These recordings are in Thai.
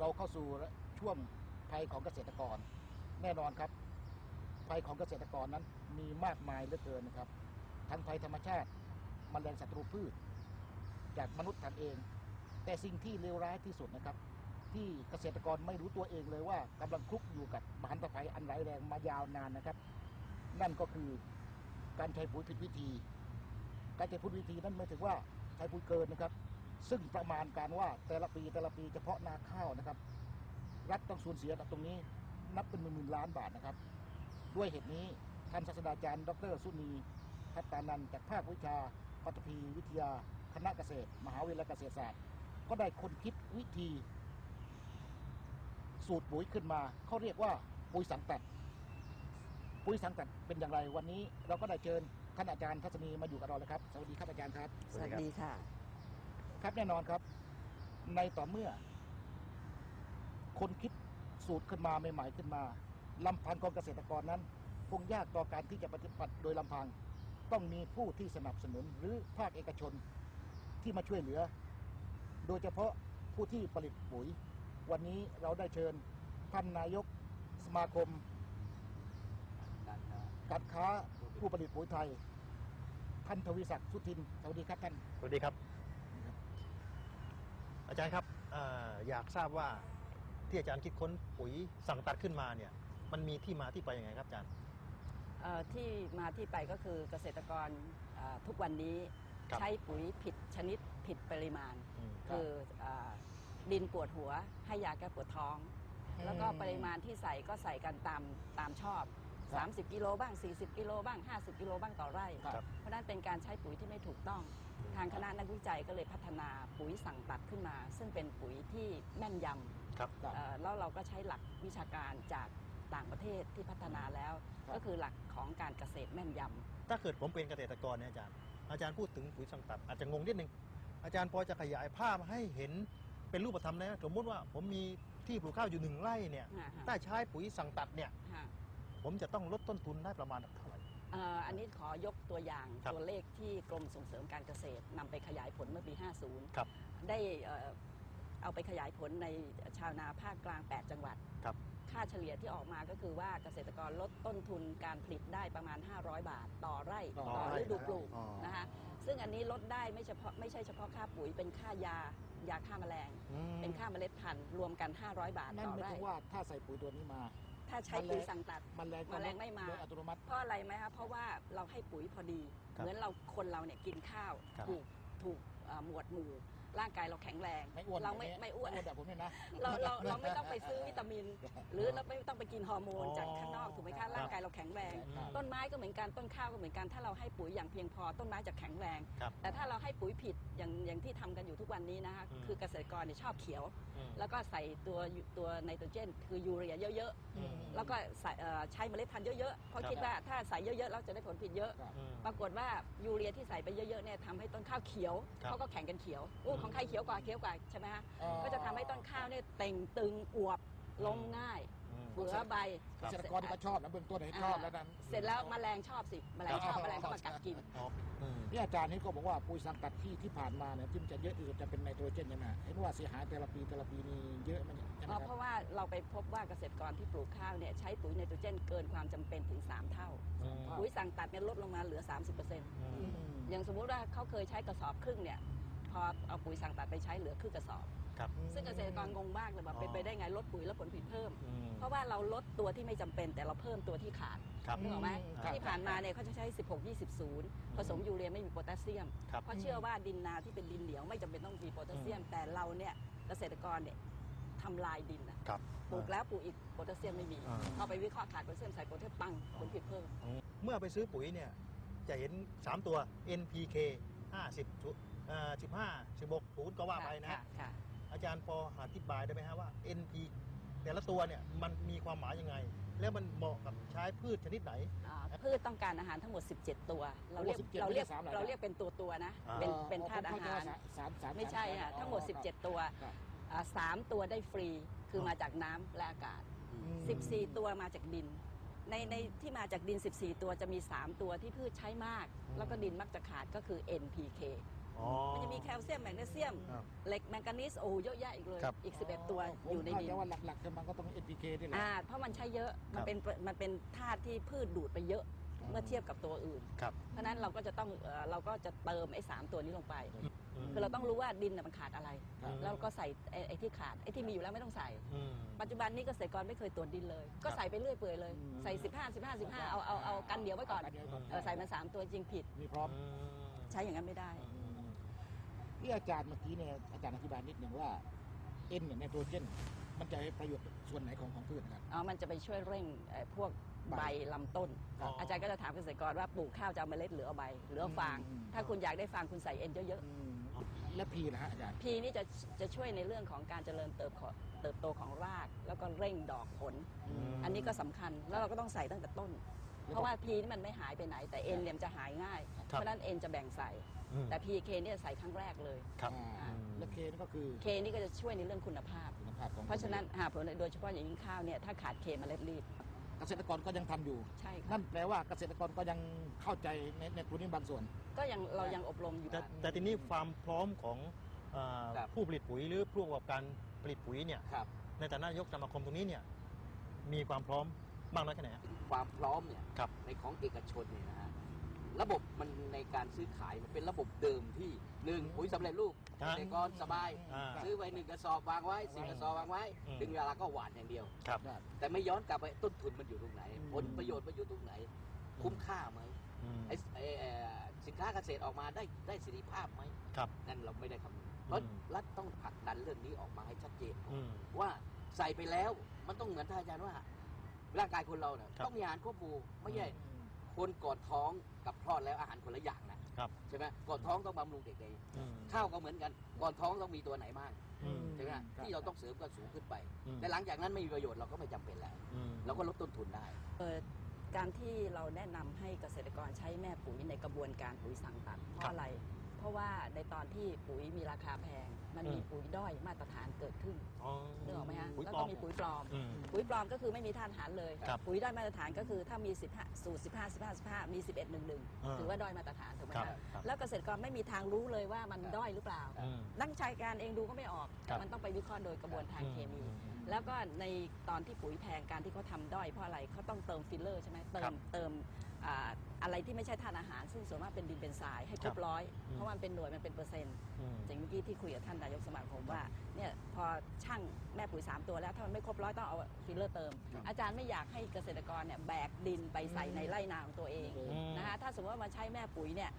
เราเข้าสู่ช่วงภัยของเกษตรกร แน่นอนครับ ภัยของเกษตรกรนั้นมีมากมายเหลือเกินนะครับ ทั้งภัยธรรมชาติมแมลงศัตรูพืช จากมนุษย์ทำเอง แต่สิ่งที่เลวร้ายที่สุดนะครับ ที่เกษตรกรไม่รู้ตัวเองเลยว่ากำลังคลุกอยู่กับมหันตภัยอันร้ายแรงมายาวนานนะครับ นั่นก็คือการใช้ปุ๋ยผิดวิธี การใช้ปุ๋ยผิดวิธีนั้นหมายถึงว่าใช้ปุ๋ยเกินนะครับ ซึ่งประมาณการว่าแต่ละปีแต่ละปีเฉพาะนาข้าวนะครับ รัฐต้องสูญเสียตรงนี้ นับเป็นหมื่นๆล้านบาทนะครับ ด้วยเหตุนี้ท่านศาสตราจารย์ ดร สุนีพัฒนานันจากภาควิชาปฐพีวิทยาคณะเกษตร มหาวิทยาลัยเกษตรศาสตร์ ก็ได้ค้นคิดวิธี สูตรปุ๋ยขึ้นมาเขาเรียกว่าปุ๋ยสังกัดปุ๋ยสังกัดเป็นอย่างไรวันนี้ เราก็ได้เชิญท่านอาจารย์ทัศนีมาอยู่กับเราแล้วครับ สวัสดีครับอาจารย์ครับ สวัสดีค่ะ ครับแน่นอนครับ ในต่อเมื่อ คนคิดสูตรขึ้นมาใหม่ๆขึ้นมาลำพังของเกษตรกรนั้น คงยากต่อการที่จะปฏิบัติโดยลำพัง ต้องมีผู้ที่สนับสนุนหรือภาคเอกชนที่มาช่วยเหลือ โดยเฉพาะผู้ที่ผลิตปุ๋ย วันนี้เราได้เชิญท่านนายกสมาคมการค้าผู้ผลิตปุ๋ยไทยท่านทวีศักดิ์สุทิน สวัสดีครับท่าน สวัสดีครับ อาจารย์ครับเอ่ออยากทราบว่าที่อาจารย์คิดค้นปุ๋ยสั่งตัดขึ้นมาเนี่ย มันมีที่มาที่ไปยังไงครับอาจารย์ เอ่อที่มาที่ไปก็คือเกษตรกรเอ่อทุกวันนี้ครับ ใช้ปุ๋ยผิดชนิดผิดปริมาณอืมครับ คือเอ่อดินปวดหัวให้ยาแก้ปวดท้องแล้วก็ปริมาณที่ใส่ก็ใส่กันตามตามชอบ ครับ30 กิโลบ้าง 40 กิโลบ้าง 50 กิโลบ้างต่อไร่ ครับ เพราะฉะนั้นเป็นการใช้ปุ๋ยที่ไม่ถูกต้อง ทางคณะนักวิจัยก็เลยพัฒนาปุ๋ยสั่งตัดขึ้นมา ซึ่งเป็นปุ๋ยที่แม่นยำครับครับเอ่อแล้วเราก็ใช้หลักวิชาการจากต่างประเทศที่พัฒนาแล้วครับก็คือหลักของการเกษตรแม่นยถ้าเกิดผมเป็นเกษตรกรเนี่ยอาจารย์ อาจารย์พูดถึงปุ๋ยสั่งตัดอาจจะงงนิดนึงอาจารย์พอจะขยายภาพให้เห็นเป็นรูปธรรมได้ไหมสมมติว่าผมมีที่ปลูกข้าวอยู่หนึ่งไร่เนี่ยำฮะฮะถ้าใช้ปุ๋ยสั่งตัดเนี่ย ฮะผมจะต้องลดต้นทุนได้ประมาณเท่าไหร่ เอ่ออันนี้ขอยกตัวอย่างครับ ตัวเลขที่กรมส่งเสริมการเกษตรนำไปขยายผลเมื่อปี50ครับได้เอ่อเอาไปขยายผลในชาวนาภาคกลาง 8 จังหวัด ครับ ค่าเฉลี่ยที่ออกมาก็คือว่าเกษตรกรลดต้นทุนการผลิตได้ประมาณ 500 บาท ต่อไร่ต่อต่อไร่ฤดูปลูกอ๋อ นะคะซึ่งอันนี้ลดได้ไม่เฉพาะไม่ใช่เฉพาะค่าปุ๋ยเป็นค่ายายาฆ่าแมลง อืมเป็นค่าเมล็ดพันธุ์รวมกัน 500 บาทนั่นต่อหมายไร่ ถึงว่าถ้าใส่ปุ๋ยตัวนี้มา ถ้าใช้ปุ๋ยสั่งตัดมันแรงแมลงไม่มาโดยอัตโนมัติ เพราะอะไรไหมคะเพราะว่าเราให้ปุ๋ยพอดี ครับเหมือนเราคนเราเนี่ยกินข้าวครับ ถูกถูกเอ่อหมวดหมู่ ร่างกายเราแข็งแรงไม่อ้วนเราไม่แบบนี้ไม่อ้วนแบบผมเนี่ยนะเราเราเราไม่ต้องไปซื้อวิตามิน หรือเราไม่ต้องไปกินฮอร์โมนอ๋อจากข้างนอกถูกไหมครัคะบร่างกายเราแข็งแรงครับต้นไม้ก็เหมือนกันต้นข้าวก็เหมือนกัน ถ้าเราให้ปุ๋ยอย่างเพียงพอต้นไม้จะแข็งแรงครับแต่ถ้าเราให้ปุ๋ยผิดอย่างอย่างที่ทำกันอยู่ทุกวันนี้นะคะอืมคือเกษตรกรเนี่ยชอบเขียวอืมแล้วก็ใส่ตัวตัวไนโตรเจน คือยูเรียเยอะอืมๆแล้วก็ใส่เอ่อใช้เมล็ดพันธุ์เยอะๆเพราะครับคิดว่าถ้าใส่เยอะๆเราจะได้ผลผลิตเยอะครับอืมปรากฏว่ายูเรียที่ใส่ไปเยอะๆเนี่ยทำให้ต้นข้าวเขียวครับเขาก็แข่งกันเขียวอู้ของใครเขียวกว่าเขียวกว่าใช่ไหมฮะอ๋อ ก็จะทำให้ต้นข้าวเนี่ยเต่งตึงอวบล้มง่ายอืมเบือใบเกษตรกรก็ชอบนะเบื้องต้นให้ชอบแล้วนั้น เสร็จแล้วแมลงชอบสิแมลงชอบแมลงเข้ามากัดกินอ๋ออืมนี่อาจารย์นี่ก็บอกว่าปุ๋ยสังกัดที่ที่ผ่านมาเนี่ยที่มันจะเยอะที่สุดจะเป็นไนโตรเจนใช่ไหมเห็นว่าเสียหายแต่ละปีแต่ละปีนี่เยอะไหมันเนี่ยใช่ไหมเพราะคเพรับราะว่าเราไปพบว่าเกษตรกรที่ปลูกข้าวเนี่ยใช้ปุ๋ยไนโตรเจนเกินความจำเป็นถึง 3 เท่าอืมปุ๋ยสั่งตัดเนี่ยลดลงมาเหลือ 30%อือืมมอย่างสมมุติว่าเขาเคยใช้กระสอบครึ่งเนี่ย พอเอาปุ๋ยสั่งตัดไปใช้เหลือครึ่งกระสอบ ครับ ซึ่งเกษตรกรงงมากเลยว่าอ๋อเป็นไปได้ไงลดปุ๋ยแล้วผลผลิตเพิ่ม อืม เพราะว่าเราลดตัวที่ไม่จำเป็น แต่เราเพิ่มตัวที่ขาดครับ นึกออกไหมครับที่ผ่านมาเนี่ยเขาจะใช้ 16 20 0 ผสมยูเรียไม่มีโพแทสเซียม ครับเพราะเชื่อว่าดินนาที่เป็นดินเหนียวไม่จำเป็นต้องมีโพแทสเซียม แต่เราเนี่ยเกษตรกรเนี่ยทำลายดินนะครับ ปลูกแล้วปลูกอีกโพแทสเซียมไม่มีอ่า เอาไปวิเคราะห์ขาดโพแทสเซียมใส่โพแทสเซียมปังผลผลิตเพิ่ม เมื่อไปซื้อปุ๋ยเนี่ย จะเห็น 3 ตัว NPK 50 จุอ่า15 16ศูนย์ก็ว่าไปนะค่ะค่ะ อาจารย์พออธิบายได้ไหมฮะว่า NP แต่ละตัวเนี่ยมันมีความหมายยังไง แล้วมันเหมาะกับใช้พืชชนิดไหน อ่าพืชต้องการอาหารทั้งหมด 17 ตัว เราเรียกโอ้17เราเรียกไม่ใช่สามหรอเราเรียกเป็นตัวตัวๆนะ อ่า เป็นเป็นธาตุอาหาร สามสาม ไม่ใช่ค่ะทั้งหมด 17 ตัวครับ อ่าสามตัวได้ฟรีคือมาจากน้ำและอากาศอืม14 ตัวมาจากดิน ในในที่มาจากดิน 14 ตัวจะมี 3 ตัวที่พืชใช้มากอืมแล้วก็ดินมักจะขาดก็คือ NPK ออ๋อมันจะมีแคลเซียมแมกนีเซียม ครับเหล็กแมงกานีสโอ้โหเยอะแยะอีกเลยครับ อีก 11 ตัวอยู่ในดินผมเข้าใจว่าหลักๆมันก็ต้อง NPK นี่แหละ อ่าเพราะมันใช้เยอะมันเป็นมันเป็นธาตุที่พืชดูดไปเยอะอืมเมื่อเทียบกับตัวอื่น ครับ เพราะฉะนั้นเราก็จะต้องเอ่อเราก็จะเติมไอ้สามตัวนี้ลงไปอืมคือเราต้องรู้ว่าดินน่ะมันขาดอะไร ครับ แล้วก็ใส่ไอ้ไอ้ที่ขาดไอ้ที่มีอยู่แล้วไม่ต้องใส่ อืม ปัจจุบันนี้เกษตรกรไม่เคยตรวจดินเลย ก็ครับใส่ไปเรื่อยเปื่อยเลยอืมใส่ 15 15 15 เอาเอาเอากันเดียวไว้ก่อนเดียวก่อนเออใส่มาสามตัวจริงผิด มีพร้อมอืมใช้อย่างนั้นไม่ได้ ที่อาจารย์เมื่อกี้เนี่ยอาจารย์อธิบายนิดหนึ่งว่าเอ็นเนี่ยไนโตรเจนมันจะให้ประโยชน์ส่วนไหนของของพืชนะครับ อ๋อ มันจะไปช่วยเร่งเอ่อพวกใบลำต้น อ๋อออาจารย์ก็จะถามเกษตรกรว่าปลูกข้าวจะเอาเมล็ดหรือเอาใบหรือเอาฟาง อืม ถ้าคุณอยากได้ฟางคุณใส่เอ็นเยอะและพีนะฮะอาจารย์ ๆ พีนี่จะจะช่วยในเรื่องของการเจริญเติบโตเติบโตของราก แล้วก็เร่งดอกผลมอันนี้ก็สำคัญแล้วเราก็ต้องใส่ตั้งแต่ต้น เพราะว่าพีนี่มันไม่หายไปไหน แต่เอ็นเนี่ยมันจะหายง่ายครับเพราะฉะนั้นเอ็นจะแบ่งใส่ อืม แต่พีเคเนี่ยใส่ครั้งแรกเลยครับอ่าและเคนี่ก็คือเคนี่ก็จะช่วยในเรื่องคุณภาพ คุณภาพของเพราะฉะนั้นหาผลโดยเฉพาะอย่างยิ่งข้าวเนี่ยถ้าขาดเคเมล็ดรีบ เกษตรกรก็ยังทำอยู่ ใช่ค่ะนั่นแปลว่าเกษตรกรก็ยังเข้าใจในในตัวนี้บางส่วน ก็ยังเรายังอบรมอยู่แต่แต่ทีนี้ความพร้อมของเอ่อครับ ผู้ผลิตปุ๋ยหรือผู้ประกอบการผลิตปุ๋ยเนี่ย ครับ ในฐานะนายกสมาคมตรงนี้เนี่ยมีความพร้อม มากน้อยแค่ไหนฮะความพร้อมเนี่ยครับ ในของเอกชนเนี่ยนะฮะระบบมันในการซื้อขายมันเป็นระบบเดิมที่หนึ่งปุ๋ยสำเร็จรูปครัเกบษตรกรสบาย อ่าซื้อไว้หนึ่งกระสอบวางไว้สี่กระสอบวางไว้ อืม ถึงเวลาก็หวานอย่างเดียว ครับ แต่ไม่ย้อนกลับไปต้นทุนมันอยู่ตรงไหนอืมผลประโยชน์มันอยู่ตรงไหน คุ้มค่าไหมอืมไอ้ไอ้เอ่อสินค้าเกษตรออกมาได้ได้สิทธิภาพไหมครับ นั่นเราไม่ได้คำนึงเพราะอืม รัฐต้องผลักดันเรื่องนี้ออกมาให้ชัดเจน อืม ว่าใส่ไปแล้วมันต้องเหมือนท่านอาจารย์ว่า ร่างกายคนเราเนี่ยครับ ต้องมีอาหารควบคู่ไม่ใช่คนก่อนท้องกับคลอดแล้วอาหารคนละอย่างนะครับ ใช่ไหมก่อนท้องต้องบำรุงเด็กเลยอืม ข้าวก็เหมือนกันก่อนท้องต้องมีตัวไหนบ้างอืม ใช่ไหมที่เราต้องเสริมก็สูงขึ้นไปอืมแต่หลังจากนั้นไม่มีประโยชน์เราก็ไม่จำเป็นแล้วอืม เราก็ลดต้นทุนได้ เอ่อการที่เราแนะนำให้เกษตรกรใช้แม่ปุ๋ยในกระบวนการปุ๋ยสั่งตัดเพครัราะบอะไร เพราะว่าในตอนที่ปุ๋ยมีราคาแพง มันมีอืมปุ๋ยด้อยมาตรฐานเกิดขึ้นอ๋อนึกออกไหมฮะปุ๋ยแล้วปลก็อมมีปุ๋ยปลอมอืมปุ๋ยปลอมก็คือไม่มีธาตุอาหารเลยครับปุ๋ยด้อยมาตรฐานก็คือถ้ามี15สูตร15 15 15มี 11 1อ่า1ถือว่าด้อยมาตรฐานถูกไหมครับคะครับแล้วเกษตรกรไม่มีทางรู้เลยว่ามันด้อยหรือเปล่าอืมนั่งใช้การเองดูก็ไม่ออกครับมันต้องไปวิเคราะห์โดยกระบวนทางเคมีอืมแล้วก็ในตอนที่ปุ๋ยแพงการที่เขาทำด้อยเพราะอะไรเขาต้องเติมฟิลเลอร์ใช่ไหมเติครัมบเติม อ่าอะไรที่ไม่ใช่ธาตุอาหาร ซึ่งส่วนมากเป็นดินเป็นทรายให้ครครับบร้อยอืมเพราะมันเป็นหน่วยมันเป็นเปอร์เซ็นต์อืม อย่างเมื่อกี้ที่คุยกับท่านนายกสมาคมว่าเนี่ยพอช่างแม่ปุ๋ย 3 ตัวแล้ว ถ้ามันไม่ครบร้อยต้องเอาฟิลเลอร์เติม ครับ อาจารย์ไม่อยากให้เกษตรกรเนี่ยแบกดินไปใส่ในไร่นาของตัวเอง อืม นะคะถ้าสมมติว่ามาใช้แม่ปุ๋ยเนี่ย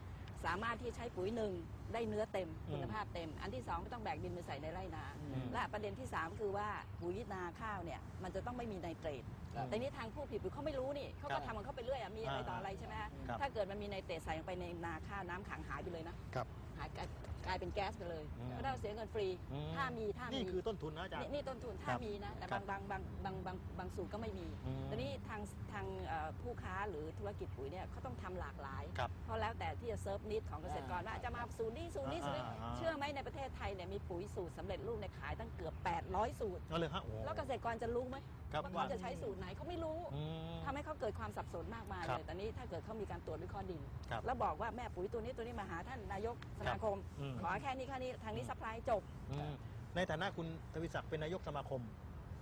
สามารถที่ใช้ปุ๋ยหนึ่งได้เนื้อเต็มอืมคุณภาพเต็ม อันที่สองไม่ต้องแบกดินไปใส่ในไร่นา อืมและประเด็นที่3คือว่าปุ๋ยนาข้าวเนี่ยมันจะต้องไม่มีไนเตรตครับแต่นี่ทางผู้ผลิตปุ๋ยเขาไม่รู้นี่เขาครัก็บทำของเขาไปเรื่อยอะมีอะไรอ่าต่ออะไรใช่ไหมฮะครับ ถ้าเกิดมันมีไนเตรตใส่ลงไปในนาข้าวน้ำขังหายไปเลยนะ ครับหายกลายกลายเป็นแก๊สไปเลยอืมก็ได้เสียเงินฟรี อืม ถ้ามีถ้ามีนี่คือต้นทุนนะอาจารย์ นี่นี่ต้นทุนครัถ้าบมีนะ แต่ครับาบงบางบางบางบางบางสูตรก็ไม่มีอืมตอนนี้ทางทางเอ่อผู้ค้าหรือธุรกิจปุ๋ยเนี่ยเขาต้องทำหลากหลาย ครับเพราะแล้วแต่ที่จะเซิร์ฟนิดของเกษตรกรว่าจะมาสูตรนี้สูตรนี้สูตรนี้อ่าอ่า เชื่อไหมในประเทศไทยเนี่ยมีปุ๋ยสูตรสำเร็จรูปในยขายตั้งเกือบ 800 สูตร เอาเลยฮะโอ้แล้วเกษตรกรจะรู้ไหม ครับว่าเขาจะใช้สูตรไหนเขาไม่รู้อืม ทำให้เขาเกิดความสับสนมากมายครับเลยแต่นี้ถ้าเกิดเขามีการตรวจวิเคราะห์ดิน ครับแล้วบอกว่าแม่ปุ๋ยตัวนี้ตัวนี้มาหาท่านนายกสมาคมอืม ขอแค่นี้แค่นี้ทางนี้ซัพพลายจบ อืมในฐานะคุณทวิศักดิ์เป็นนายกสมาคม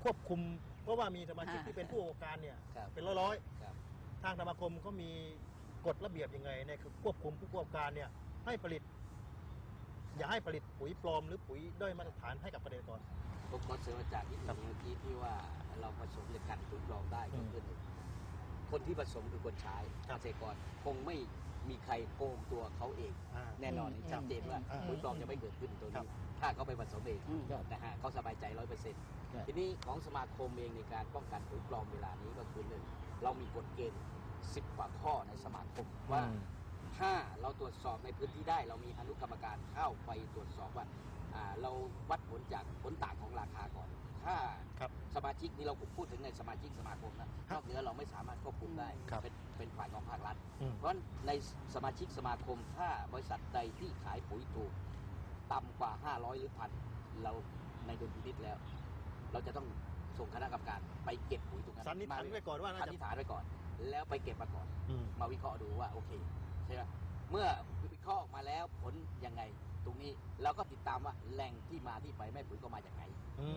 ควบคุม เพราะว่ามีสมาชิกอ่า ที่เป็นผู้ประกอบการเนี่ย ครับ เป็นร้อยครับ ๆทางสมาคมเขามีกฎระเบียบยังไงในคือควบคุมผู้ประกอบการเนี่ยให้ผลิต อย่าให้ผลิตปุ๋ยปลอมหรือปุ๋ยด้อยมาตรฐานให้กับเกษตรกร ผมขอเสริมอาจารย์นิดหครันึบงเมื่อกี้ที่ว่าเราผสมในการปุ๋ยปลอมได้อืก็มคือหนึ่งคนที่ผสมคือคนใช้ครับเกษตรกรคงไม่มีใครโกงตัวเขาเองอ่าแน่นอนอืมชัดเจนว่าอืมปุ๋ยปลอมจะไม่เกิดขึ้นตัวครันี้บถ้าเขาไปผสมเองอืมครับนะฮะเขาสบายใจร้อยเปอร์เซ็นต์ครับทีนี้ของสมาคมเองในการป้องกันปุ๋ยปลอมเวลานี้ก็คือหนึ่งเรามีกฎเกณฑ์สิบกว่าข้อในสมาคมว่าอืม ถ้าเราตรวจสอบในพื้นที่ได้ เรามีอนุกรรมการเข้าไปตรวจสอบว่าอ่าเราวัดผลจากผลต่างของราคาก่อน ถ้าครับสมาชิกนี่เราพูดถึงในสมาชิกสมาคมนะนอกเหนือเราไม่สามารถควบคุมได้ครับเป็นเป็นฝ่ายของภาครัฐ อืม เพราะฉะนั้นในสมาชิกสมาคมถ้าบริษัทใดที่ขายปุ๋ยถูกต่ำกว่า 500 หรือพันเราในดุลพินิจแล้ว เราจะต้องส่งคณะกรรมการไปเก็บปุ๋ยตรงนั้นสันนิษฐานไว้ก่อนว่าน่าสันจะนิษฐานไว้ก่อน แล้วไปเก็บมาก่อน อืม มาวิเคราะห์ดูว่าโอเคใช่ไหมเมื่อวิเคราะห์ออกมาแล้วผลยังไง ตรงนี้เราก็ติดตามว่าแหล่งที่มาที่ไปแม่ปุ๋ยก็มาจากไหน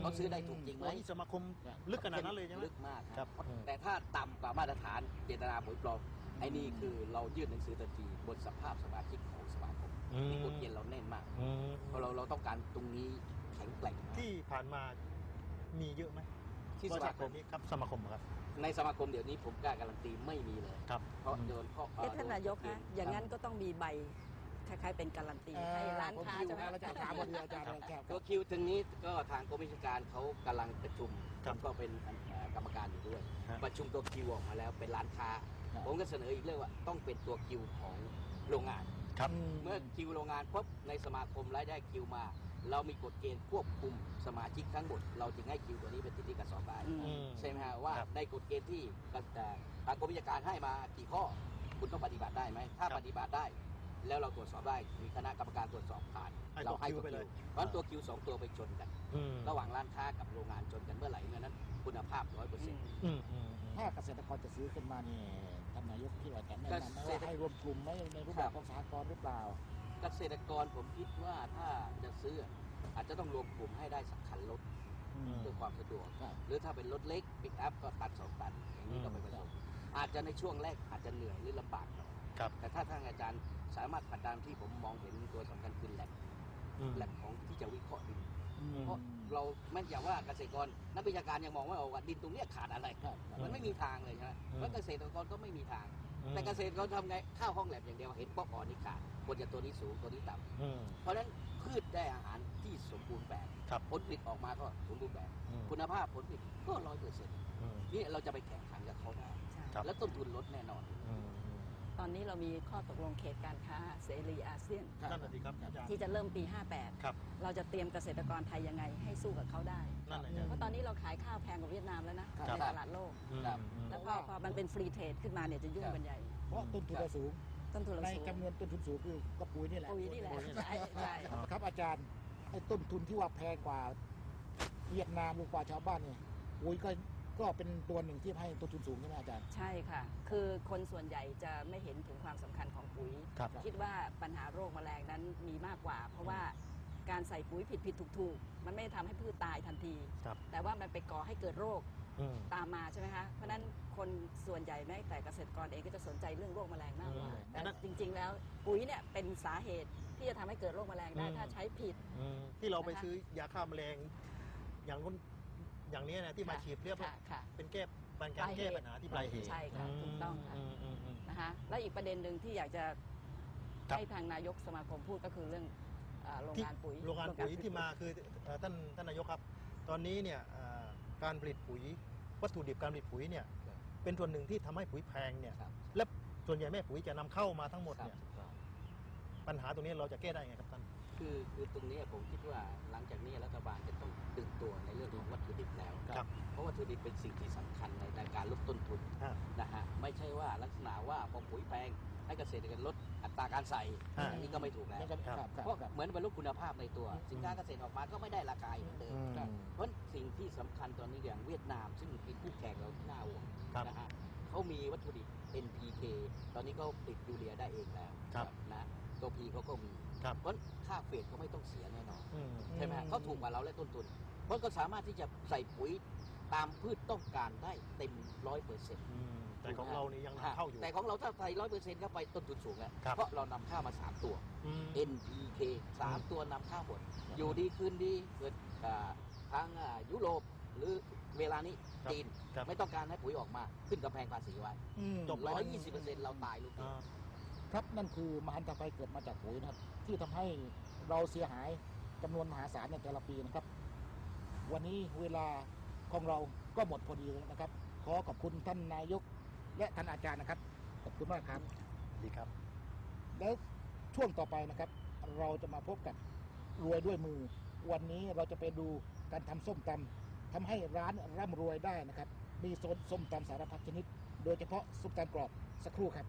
เขาซื้อได้ถูกจริงไหมโอ้นี่สมาคมลึกขนาดนั้นเลยใช่ไหมลึกมากคครัรับบอืมแต่ถ้าต่ำกว่ามาตรฐานเจตนาปุ๋ยปลอมไอ้นี่คือเรายื่นหนังสือทันทีบนสภาพสมาชิกของสมาคมนี่กฎเกณฑ์เราแน่นมากอืมเพราะเราเราต้องการตรงนี้แข็งแกร่งมากที่ผ่านมามีเยอะไหม ที่สบริมาษัทคแบบมนี้ครับสมาคมครับ ในสมาคมเดี๋ยวนี้ผมกล้าการันตีไม่มีเลยครับเพราะโดนข้อเอ๊ะท่านนายกโดฮะอย่างนั้นก็ต้องมีใบคล้ายๆเป็นการันตีให้ร้านผมค้าคิวใช่ไหมนะเราจะถามพอดีอาจารย์แก้วคตัรัวบคิวทางนี้ก็ทางกรมวิชาการเขากำลังประชุมครับผมก็เป็นเอ่อกรรมการอยู่ด้วยฮะประชุมตัวคิวออกมาแล้วเป็นร้านค้าครับผมก็เสนออีกเรื่องว่าต้องเป็นตัวคิวของโรงงานครับเมื่อคิวโรงงานปุ๊บในสมาคมรายได้คิวมา เรามีกฎเกณฑ์ควบคุมสมาชิกทั้งหมด เราจึงให้คิวตัวนี้เป็นติดที่กระสอบได้อืมอืมใช่ไหมฮะว่าครับในกฎเกณฑ์ที่กระแต่ทางกรมวิชาการให้มากี่ข้อ คุณต้องปฏิบัติได้ไหมถ้าครับปฏิบัติได้ แล้วเราตรวจสอบได้มีคณะกรรมการตรวจสอบผ่านให้เราให้ตัวคิวตัวไปคิเลวย เพราะฉะนั้นตัวคิวสองตัวไปชนกัน อืมระหว่างร้านค้ากับโรงงานชนกันเมื่อไหร่เมื่อนั้นคุณภาพร้อยเปอร์เซ็นต์ อืมอืมอืม ถ้าเกษตรกรจะซื้อขึ้นมาเนี่ยท่านนายกที่ว่าจะแนะนำไหมเกษว่าตรให้รวมกลุ่มไหมในรูปแบบของสหกรณ์หรือเปล่า เกษตรกรผมคิดว่าถ้าจะซื้ออาจจะต้องรวมกลุ่มให้ได้สักคันรถอืมเพื่อความสะดวกครับหรือถ้าเป็นรถเล็กปิกอัพก็ตันสองตันอย่างนี้ก็ไปผสมอาจจะในช่วงแรกอาจจะเหนื่อยหรือลำบากหน่อยครับแต่ถ้าทางอาจารย์สามารถผลักดันที่ผมมองเห็นตัวสำคัญคือแหล่งอืมแหล่งของที่จะวิเคราะห์ดินอืม เพราะเราแม้อย่างว่าเกษตรกรนักวิชาการยังมองว่าเอาว่าดินตรงเนี้ยขาดอะไรครับมันไม่มีทางเลยใช่ไหมอืมเพราะเกษตรกรก็ไม่มีทางอืมแต่เกษตรกรทำไงข้าวห้องแลบอย่างเดียวเห็นป๊อกอ่อนนี่ขาดควรจะตัวนี้สูงตัวนี้ต่ำอืมเพราะฉะนั้นพืชได้อาหารที่สมบูรณ์แบบครับผลผลิตออกมาก็สมบูรณ์แบบอืมคุณภาพผลผลิตก็ร้อยเปอร์เซ็นต์อืมนี่เราจะไปแข่งขันกับเขาได้ใช่ครับและต้นทุนลดแน่นอนอืมอืม ตอนนี้เรามีข้อตกลงเขตการค้าเสรีอาเซียนครับนั่นน่ะสิครับอาจารย์ที่จะเริ่มปีครับ58เราจะเตรียมเกษตรกรไทยยังไงให้สู้กับเขาได้ นั่นน่ะอาจารย์ เพราะตอนนี้เราขายข้าวแพงกว่าเวียดนามแล้วนะ ครับ ในตลาดโลก อืมครับ อืม แล้วพอพอมันเป็นฟรีเทรดขึ้นมาเนี่ยจะยุ่งกันใหญ่ เพราะต้นทุนเราสูง ต้นทุนเราในสูงจำนวนต้นทุนสูงคือก็ปุ๋ยนี่แหละปุ๋ยนี่แหละใช่ใช่ ครับอาจารย์ไอ้ต้นทุนที่ว่าแพงกว่า เวียดนามหรือกว่าชาวบ้านเนี่ยปุ๋ยก็ ก็เป็นตัวหนึ่งที่ให้ต้นทุนสูงใช่ไหมอาจารย์ ใช่ค่ะ คือคนส่วนใหญ่จะไม่เห็นถึงความสำคัญของปุ๋ย ครับ คิดว่าปัญหาโรคแมลงนั้นมีมากกว่า เพราะว่าการใส่ปุ๋ยผิดผิดถูกถูกๆมันไม่ได้ทำให้พืชตายทันที ครับ แต่ว่ามันไปก่อให้เกิดโรคอืม ตามมาใช่ไหมคะ เพราะฉะนั้นคนส่วนใหญ่แม้แต่เกษตรกรเองก็จะสนใจเรื่องโรคแมลงมากกว่าอืมแต่จริง ๆ แล้วปุ๋ยเนี่ยเป็นสาเหตุที่จะทำให้เกิดโรคแมลงได้อืม ถ้าใช้ผิดอืมที่เราไปนะคะ ซื้อยาฆ่าแมลง อย่างนู้น อย่างนี้นะที่มาค่ะฉีดเรียบค่ะค่ะเป็นแก้เป็นการแก้ปัญหาที่ปลายเหตุใช่ค่ะถูกต้องค่ะมอืมอืมนะคะแล้วอีกประเด็นหนึ่งที่อยากจะครับให้ทางนายกสมาคมพูดก็คือเรื่องเอ่อโรงที่งานปุ๋ยโรงงานปุ๋ยที่มาคือเอ่อท่านท่านนายกครับ ตอนนี้เนี่ยเอ่อการผลิตปุ๋ย วัตถุดิบการผลิตปุ๋ยเนี่ยครับเป็นส่วนหนึ่งที่ทำให้ปุ๋ยแพงเนี่ยครับและส่วนใหญ่แม่ปุ๋ยจะนำเข้ามาทั้งหมดเนี่ยปัญหาตรงนี้เราจะแก้ได้ไงครับท่าน คือคือตรงนี้ผมคิดว่าหลังจากนี้รัฐบาลจะต้องตื่นตัวในเรื่องของวัตถุดิบแล้ว ครับ เพราะวัตถุดิบเป็นสิ่งที่สำคัญในการลดต้นทุนอ่านะฮะไม่ใช่ว่าลักษณะว่าพอปุ๋ยแพงให้เกษตรกรลดอัตราการใส่อ่าอันนี้ก็ไม่ถูกแล้วแล้วก็ครับครับ เพราะครับเหมือนเป็นลดคุณภาพในตัว สินค้าเกษตรออกมาก็ไม่ได้ราคาเหมือนเดิมอืมครับเพราะสิ่งที่สำคัญตอนนี้อย่างเวียดนาม ซึ่งเป็นคู่แข่งเราที่น่าห่วงครับนะฮะเขามีวัตถุดิบ NPK ตอนนี้เขาติดยูเรียได้เองแล้วครับ นะตัว P เขาก็มี ครับเพราะค่าเฟดเขาไม่ต้องเสียแน่นอนอืมใช่ไหมฮะเขาถูกกว่าเราและต้นทุนเพราะก็สามารถที่จะใส่ปุ๋ยตามพืชต้องการได้เต็มร้อยเปอร์เซ็นต์อืมแต่ของเรานี่ยังนำเข้าอยู่ แต่ของเราถ้าใส่ร้อยเปอร์เซ็นต์เข้าไปต้นทุนสูงอะครับเพราะเรานำเข้ามาสามตัวอืม NPK สามตัวนำเข้าหมดอยู่ดีคืนดีเกิดอ่าทางอ่ายุโรปหรือเวลานี้ครับจีนครับไม่ต้องการให้ปุ๋ยออกมา ขึ้นกำแพงภาษีไว้อืมจบร้อยยี่สิบเปอร์เซ็นต์เราตายลูกเดียวอ่า ครับนั่นคือมหันตภัยเกิดมาจากปุ๋ยนะครับ ที่ทำให้เราเสียหายจำนวนมหาศาลในแต่ละปีนะครับ วันนี้เวลาของเราก็หมดพอดีแล้วนะครับ ขอขอบคุณท่านนายกและท่านอาจารย์นะครับขอบคุณมากครับดีครับ แล้วช่วงต่อไปนะครับ เราจะมาพบกับรวยด้วยมือ วันนี้เราจะไปดูการทำส้มตำทำให้ร้านร่ำรวยได้นะครับ มีโซนส้มตำสารพัดชนิด โดยเฉพาะส้มตำกรอบสักครู่ครับ